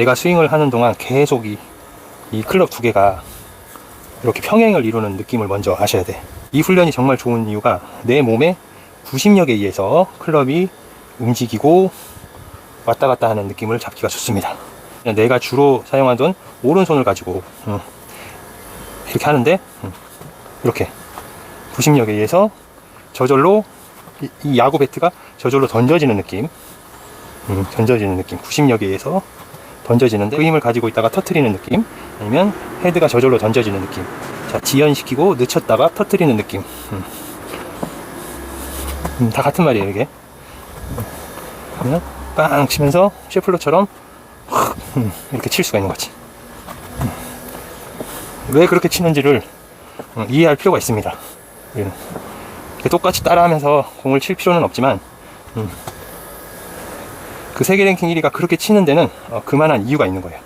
내가 스윙을 하는 동안 계속 이, 이 클럽 두 개가 이렇게 평행을 이루는 느낌을 먼저 아셔야 돼. 이 훈련이 정말 좋은 이유가 내 몸의 구심력에 의해서 클럽이 움직이고 왔다 갔다 하는 느낌을 잡기가 좋습니다. 내가 주로 사용하던 오른손을 가지고 음, 이렇게 하는데 음, 이렇게 구심력에 의해서 저절로 이, 이 야구 배트가 저절로 던져지는 느낌 음, 던져지는 느낌 구심력에 의해서 던져지는데 그 힘을 가지고 있다가 터트리는 느낌 아니면 헤드가 저절로 던져지는 느낌 자 지연시키고 늦췄다가 터트리는 느낌 음. 음, 다 같은 말이에요 이게 그러면 빵 치면서 셰플로처럼 확, 음, 이렇게 칠 수가 있는 거지 음. 왜 그렇게 치는지를 음, 이해할 필요가 있습니다. 이렇게 똑같이 따라하면서 공을 칠 필요는 없지만 음, 그 세계 랭킹 1위가 그렇게 치는 데는 어, 그만한 이유가 있는 거예요